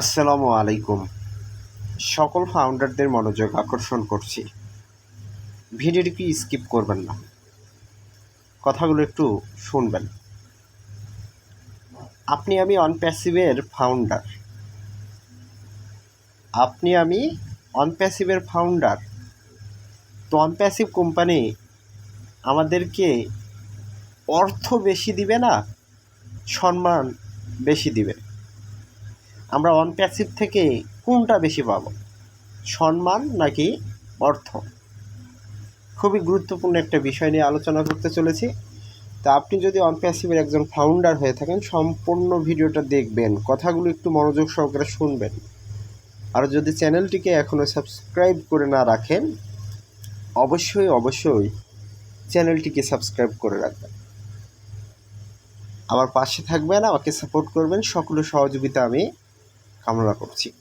আসসালামু আলাইকুম। সকল ফাউন্ডারদের মনোযোগ আকর্ষণ করছি। ভিডিওটি স্কিপ করবেন না? কথাগুলো একটু শুনবেন। আপনি আমি অনপ্যাসিভের ফাউন্ডার আপনি আমি অনপ্যাসিভের ফাউন্ডার তো অনপ্যাসিভ কোম্পানি আমাদেরকে অর্থ বেশি দিবে না, সম্মান বেশি দিবে। আমরা অনপ্যাসিভ থেকে কোনটা বেশি পাবো? সম্মান নাকি অর্থ? খুবই গুরুত্বপূর্ণ একটা বিষয় নিয়ে আলোচনা করতে চলেছি। তা আপনি যদি অনপ্যাসিভের একজন ফাউন্ডার হয়ে থাকেন, সম্পূর্ণ ভিডিওটা দেখবেন, কথাগুলো একটু মনোযোগ সহকারে শুনবেন। আর যদি চ্যানেলটিকে এখনও সাবস্ক্রাইব করে না রাখেন, অবশ্যই অবশ্যই চ্যানেলটিকে সাবস্ক্রাইব করে রাখবেন। আমার পাশে থাকবেন, আমাকে সাপোর্ট করবেন সকলের সহযোগিতা আমি কামনা করছি।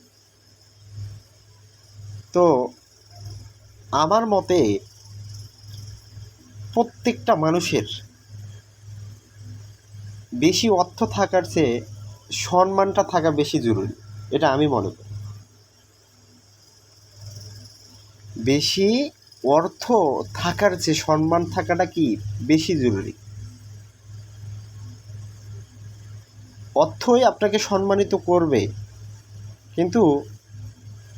তো, আমার মতে প্রত্যেকটা মানুষের বেশি অর্থ থাকার চেয়ে সম্মানটা থাকা বেশি জরুরি, এটা আমি মনে করি। বেশি অর্থ থাকার চেয়ে সম্মান থাকাটা কি বেশি জরুরি? অর্থই আপনাকে সম্মানিত করবে কিন্তু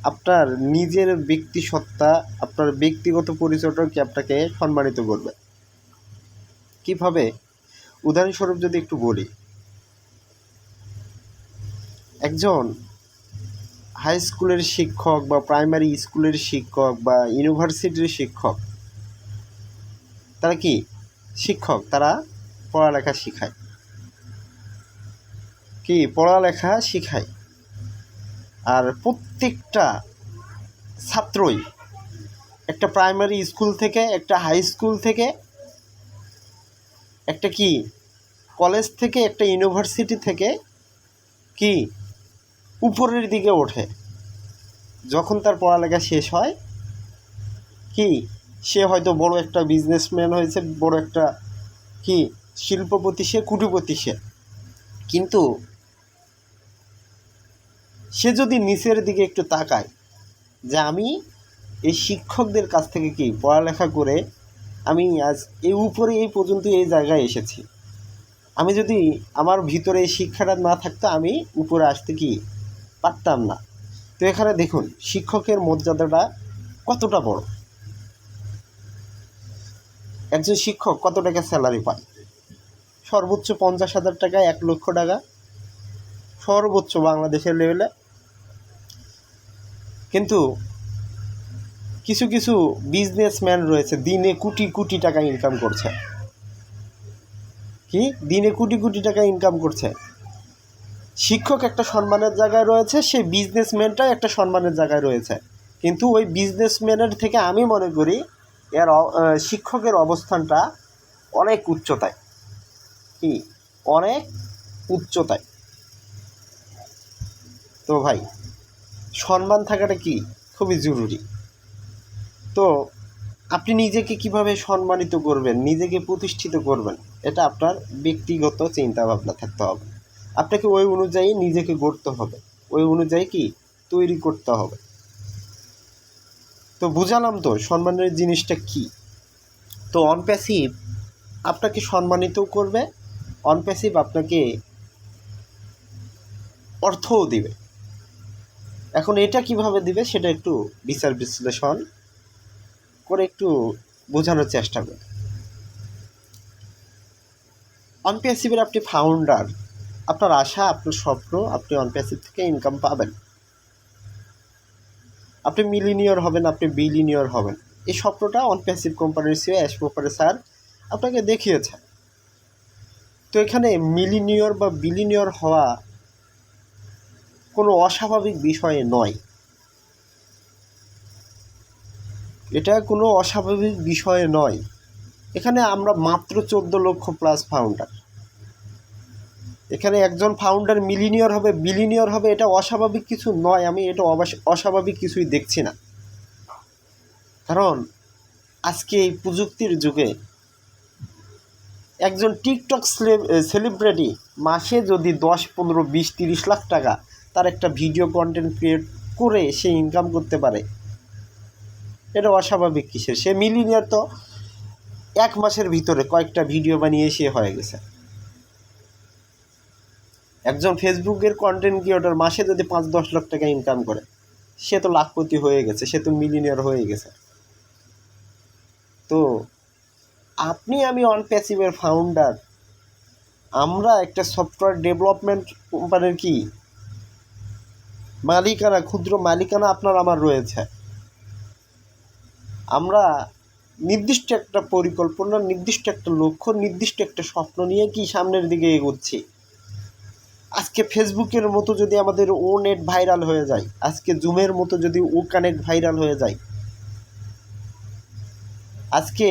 আপনার নিজের ব্যক্তি সত্তা আপনার ব্যক্তিগত পরিচয়টাও কি আপনাকে সম্মানিত করবে? কীভাবে? উদাহরণস্বরূপ যদি একটু বলি। একজন হাই স্কুলের শিক্ষক বা প্রাইমারি স্কুলের শিক্ষক বা ইউনিভার্সিটির শিক্ষক, তারা কি? শিক্ষক, তারা পড়ালেখা শিখায়। কি? পড়ালেখা শেখায়। আর প্রত্যেকটা ছাত্রই একটা প্রাইমারি স্কুল থেকে, একটা হাই স্কুল থেকে, একটা কি কলেজ থেকে, একটা ইউনিভার্সিটি থেকে কি উপরের দিকে ওঠে। যখন তার পড়ালেখা শেষ হয়, কি, সে হয়তো বড় একটা বিজনেসম্যান হয়েছে, বড় একটা কি, শিল্পপতি সে, কুটিপতি সে। কিন্তু সে যদি নিচের দিকে একটু তাকায় যে আমি এই শিক্ষকদের কাছ থেকে কি পড়ালেখা করে আমি আজ এই উপরে এই পর্যন্ত এই জায়গায় এসেছি? আমি যদি আমার ভিতরে এই শিক্ষাটা না থাকতো, আমি উপরে আসতে কি পারতাম না? তো এখানে দেখুন, শিক্ষকের মর্যাদাটা কতটা বড়? একজন শিক্ষক কত টাকা স্যালারি পায়? সর্বোচ্চ পঞ্চাশ হাজার টাকা এক লক্ষ টাকা। সর্বোচ্চ বাংলাদেশের লেভেলে কিন্তু কিছু কিছু বিজনেসম্যান রয়েছে, দিনে কোটি কোটি টাকা ইনকাম করছে। কি? দিনে কোটি কোটি টাকা ইনকাম করছে। শিক্ষক একটা সম্মানের জায়গায় রয়েছে, সেই বিজনেসম্যানটাও একটা সম্মানের জায়গায় রয়েছে। কিন্তু ওই বিজনেসম্যানের থেকে আমি মনে করি, এর শিক্ষকের অবস্থানটা অনেক উচ্চতায়। কি? অনেক উচ্চতায়। তো ভাই সম্মান থাকাটা কি? খুবই জরুরি। তো, আপনি নিজেকে কীভাবে সম্মানিত করবেন, নিজেকে প্রতিষ্ঠিত করবেন, এটা আপনার ব্যক্তিগত চিন্তাভাবনা থাকতে হবে। আপনাকে ওই অনুযায়ী নিজেকে গড়তে হবে। ওই অনুযায়ী কি? তৈরি করতে হবে। তো, বুঝালাম তো সম্মানের জিনিসটা কি? তো অনপ্যাসিভ আপনাকে সম্মানিতও করবে অনপ্যাসিভ আপনাকে অর্থও দিবে। এখন এটা কীভাবে দিবে সেটা একটু বিচার বিশ্লেষণ করে একটু বোঝানোর চেষ্টা করি অনপ্যাসিভের আপনি ফাউন্ডার আপনার আশা, আপনার স্বপ্ন, আপনি অনপ্যাসিভ থেকে ইনকাম পাবেন। আপনি মিলিনিয়র হবেন, আপনি বিলিনিয়র হবেন। এই স্বপ্নটা অনপ্যাসিভ কোম্পানির সিও অ্যাশ প্রপারে স্যার আপনাকে দেখিয়েছে তো এখানে মিলিনিয়র বা বিলিনিয়র হওয়া কোনো অস্বাভাবিক বিষয় নয়। এটা কোনো অস্বাভাবিক বিষয় নয়। এখানে আমরা মাত্র চোদ্দ লক্ষ প্লাস ফাউন্ডার এখানে একজন ফাউন্ডার মিলিনিয়র হবে বিলিনিয়র হবে, এটা অস্বাভাবিক কিছু নয়। আমি এটা অস্বাভাবিক কিছুই দেখছি না। কারণ আজকে এই প্রযুক্তির যুগে একজন টিকটক সেলিব্রিটি মাসে যদি দশ, পনেরো, বিশ, তিরিশ লাখ টাকা তার একটা ভিডিও কন্টেন্ট ক্রিয়েট করে সে ইনকাম করতে পারে। এটা অস্বাভাবিক কিসের? সে মিলিনিয়ার তো এক মাসের ভিতরে কয়েকটা ভিডিও বানিয়ে সে হয়ে গেছে। একজন ফেসবুকের কন্টেন্ট ক্রিয়েটর মাসে যদি পাঁচ দশ লাখ টাকা ইনকাম করে, সে তো লাখপতি হয়ে গেছে, সে তো মিলিনিয়ার হয়ে গেছে। তো আপনি আমি অনপ্যাসিভের ফাউন্ডার আমরা একটা সফটওয়্যার ডেভেলপমেন্ট কোম্পানির কি? মালিকানা, ক্ষুদ্র মালিকানা আপনার আমার রয়েছে। আমরা নির্দিষ্ট একটা পরিকল্পনা, নির্দিষ্ট একটা লক্ষ্য, নির্দিষ্ট একটা স্বপ্ন নিয়ে কি সামনের দিকে এগোচ্ছি? আজকে ফেসবুকের মতো যদি আমাদের ও নেট ভাইরাল হয়ে যায়, আজকে জুমের মতো যদি ও কানেক্ট ভাইরাল হয়ে যায়, আজকে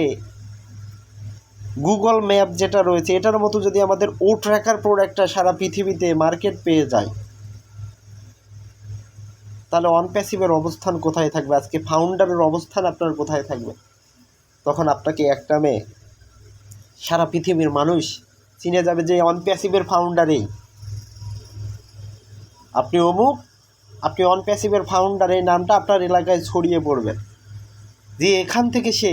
গুগল ম্যাপ যেটা রয়েছে, এটার মতো যদি আমাদের ও ট্র্যাকার প্রোডাক্টটা সারা পৃথিবীতে মার্কেট পেয়ে যায় তাহলে অনপ্যাসিভের অবস্থান কোথায় থাকবে? আজকে ফাউন্ডারের অবস্থান আপনার কোথায় থাকবে? তখন আপনাকে একটা মেয়ে, সারা পৃথিবীর মানুষ চিনে যাবে যে অনপ্যাসিভের ফাউন্ডারেই আপনি অমুক, আপনি অনপ্যাসিভের ফাউন্ডার এই নামটা আপনার এলাকায় ছড়িয়ে পড়বে। যে এখান থেকে সে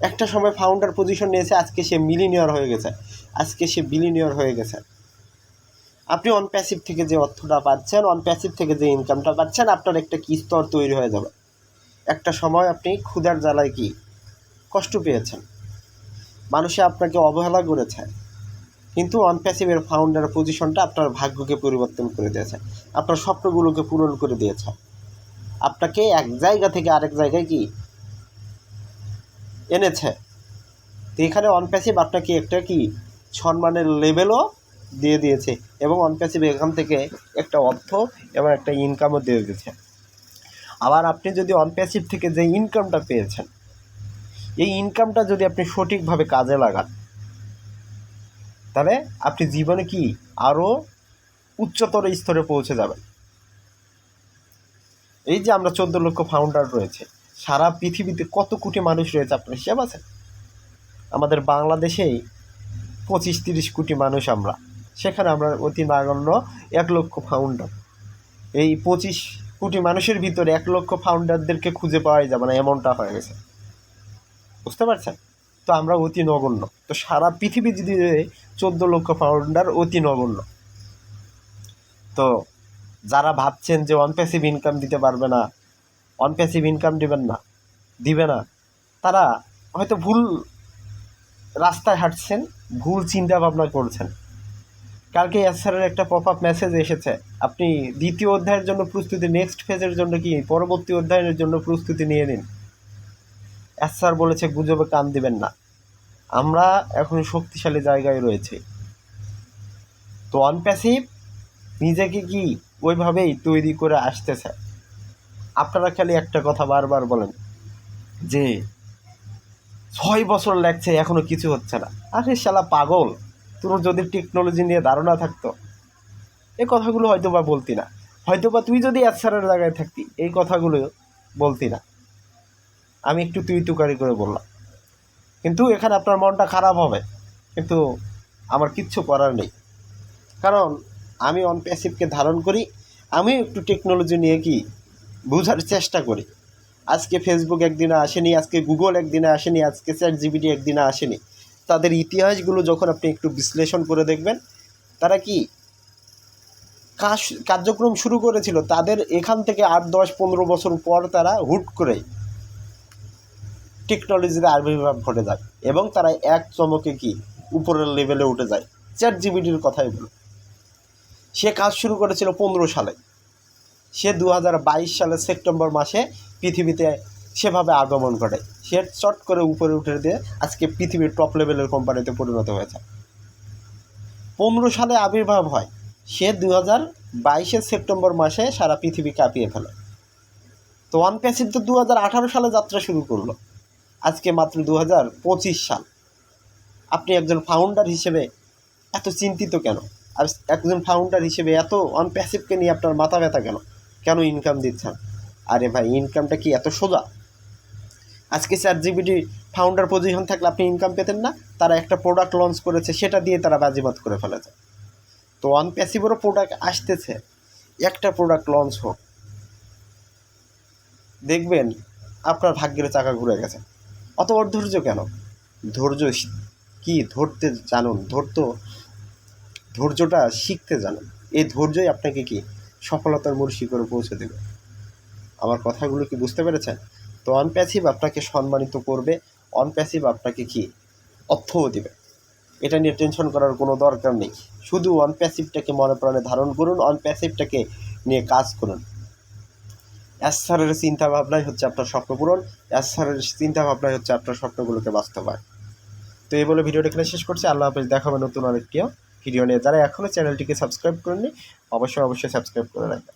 একটা সময় ফাউন্ডার পজিশন নিয়েছে আজকে সে মিলিনিয়র হয়ে গেছে। আজকে সে বিলিনিয়র হয়ে গেছে। আপনি অন প্যাসিভ থেকে যে অর্থটা পাচ্ছেন অন প্যাসিভ থেকে যে ইনকামটা পাচ্ছেন, আপনার একটা কি স্তর তৈরি হয়ে যাবে। একটা সময় আপনি ক্ষুধার জ্বালায় কি? কষ্ট পেয়েছেন। মানুষে আপনাকে অবহেলা করেছে। কিন্তু অন প্যাসিভের ফাউন্ডার পজিশনটা আপনার ভাগ্যকে পরিবর্তন করে দিয়েছে। আপনার স্বপ্নগুলোকে পূরণ করে দিয়েছে। আপনাকে এক জায়গা থেকে আরেক জায়গায় কি? এনেছে। তো এখানে অনপ্যাসিভ আপনাকে একটা কি? সম্মানের লেভেলও দিয়ে দিয়েছে এবং অনপ্যাসিভ এখান থেকে একটা অর্থ এবং একটা ইনকামও দিয়ে দিয়েছে। আবার আপনি যদি অনপ্যাসিভ থেকে যে ইনকামটা পেয়েছেন, এই ইনকামটা যদি আপনি সঠিকভাবে কাজে লাগান, তাহলে আপনি জীবনে কি আরও উচ্চতর স্তরে পৌঁছে যাবেন। এই যে আমরা চোদ্দ লক্ষ ফাউন্ডার রয়েছে, সারা পৃথিবীতে কত কোটি মানুষ রয়েছে আপনার হিসাব আছে? আমাদের বাংলাদেশেই পঁচিশ তিরিশ কোটি মানুষ আমরা। সেখানে আমরা অতি নাগণ্য এক লক্ষ ফাউন্ডার এই পঁচিশ কোটি মানুষের ভিতরে এক লক্ষ ফাউন্ডারদেরকে খুঁজে পাওয়াই যাবে না, এমনটা হয়ে গেছে। বুঝতে পারছেন? তো আমরা অতি নগণ্য। তো সারা পৃথিবী যদি চোদ্দ লক্ষ ফাউন্ডার অতি নগণ্য। তো যারা ভাবছেন যে অনপ্যাসিভ ইনকাম দিতে পারবে না অনপ্যাসিভ ইনকাম দিবেন না, দিবে না, তারা হয়তো ভুল রাস্তায় হাঁটছেন, ভুল চিন্তা ভাবনা করছেন। কালকে এসআরের একটা পপ আপ মেসেজ এসেছে। আপনি দ্বিতীয় অধ্যায়ের জন্য প্রস্তুতি নেক্সট ফেজের জন্য কি পরবর্তী অধ্যায়ের জন্য প্রস্তুতি নিয়ে নিন। এসআর বলেছে, গুজবে কান দিবেন না। আমরা এখন শক্তিশালী জায়গায় রয়েছে। তো অনপ্যাসিভ নিজেকে কি ওইভাবেই তৈরি করে আসতেছে? আপনারা খালি একটা কথা বারবার বলেন যে, ছয় বছর লাগছে, এখনও কিছু হচ্ছে না। আরে শালা পাগল। তোর যদি টেকনোলজি নিয়ে ধারণা থাকতো, এই কথাগুলো হয়তো বা বলতি না। হয়তো বা তুই যদি অ্যাসারের জায়গায় থাকতি, এই কথাগুলো বলতি না। আমি একটু তুই তুকারি করে বললাম। কিন্তু এখানে আপনার মনটা খারাপ হবে। কিন্তু আমার কিচ্ছু করার নেই। কারণ আমি অন প্যাসিভকে ধারণ করি আমি একটু টেকনোলজি নিয়ে কি বোঝার চেষ্টা করি। আজকে ফেসবুক একদিনে আসেনি, আজকে গুগল একদিনে আসেনি, আজকে চ্যাট জিবিটি একদিনে আসেনি। তাদের ইতিহাসগুলো যখন আপনি একটু বিশ্লেষণ করে দেখবেন, তারা কি কাজ কার্যক্রম শুরু করেছিল? তাদের এখান থেকে আট, দশ, পনেরো বছর পর তারা হুট করে টেকনোলজিতে আবির্ভাব ঘটে যায় এবং তারা এক চমকে কি উপরের লেভেলে উঠে যায়। চ্যাট জিবিটির কথাই বলো সে কাজ শুরু করেছিল পনেরো সালে। সে দু সালের সেপ্টেম্বর মাসে পৃথিবীতে সেভাবে আগমন ঘটে। সে চট করে উপরে উঠে দিয়ে আজকে পৃথিবীর টপ লেভেলের কোম্পানিতে পরিণত হয়েছে। পনেরো সালে আবির্ভাব হয়। সে দু হাজার বাইশের সেপ্টেম্বর মাসে সারা পৃথিবী কাঁপিয়ে ফেলে। তো ওয়ান প্যাসিভ তো দু হাজার আঠারো সালে যাত্রা শুরু করল। আজকে মাত্র দু হাজার পঁচিশ সাল। আপনি একজন ফাউন্ডার হিসেবে এত চিন্তিত কেন? আর একজন ফাউন্ডার হিসেবে এত অন প্যাসিভকে নিয়ে আপনার মাথা ব্যথা কেন? কেন ইনকাম দিচ্ছেন? আরে ভাই ইনকামটা কি এত সোজা? আজকে চার জিবিটি ফাউন্ডার পজিশন থাকলে আপনি ইনকাম পেতেন না, তারা একটা প্রোডাক্ট লঞ্চ করেছে, সেটা দিয়ে তারা বাজিমাত করে ফেলেছে। তো ওয়ান প্যাসিভেরও প্রোডাক্ট আসতেছে, একটা প্রোডাক্ট লঞ্চ হোক। দেখবেন আপনার ভাগ্যের চাকা ঘুরে গেছে। অত অধৈর্য কেন? ধৈর্য কি? ধরতে জানুন, ধরত, ধৈর্যটা শিখতে জানুন। এই ধৈর্যই আপনাকে কি? সফলতার মূল শিখরে পৌঁছে দেবে। আমার কথাগুলো কি বুঝতে পেরেছেন? তো অনপ্যাসিভ আপনাকে সম্মানিত করবে অনপ্যাসিভ আপনাকে কি? অর্থও দেবে। এটা নিয়ে টেনশন করার কোনো দরকার নেই। শুধু অনপ্যাসিভটাকে মনে প্রাণে ধারণ করুন অনপ্যাসিভটাকে নিয়ে কাজ করুন। অ্যাসারের চিন্তা ভাবনাই হচ্ছে আপনার স্বপ্ন পূরণ অ্যাসারের চিন্তা ভাবনাই হচ্ছে আপনার স্বপ্নগুলোকে বাস্তবায়ন। তো এই বলে ভিডিওটা এখানে শেষ করছি। আল্লাহ হাফেজ, দেখা হবে নতুন আরেকটি ভিডিও নিয়ে। যারা এখনও চ্যানেলটিকে সাবস্ক্রাইব করেননি, অবশ্যই অবশ্যই সাবস্ক্রাইব করে রাখবেন।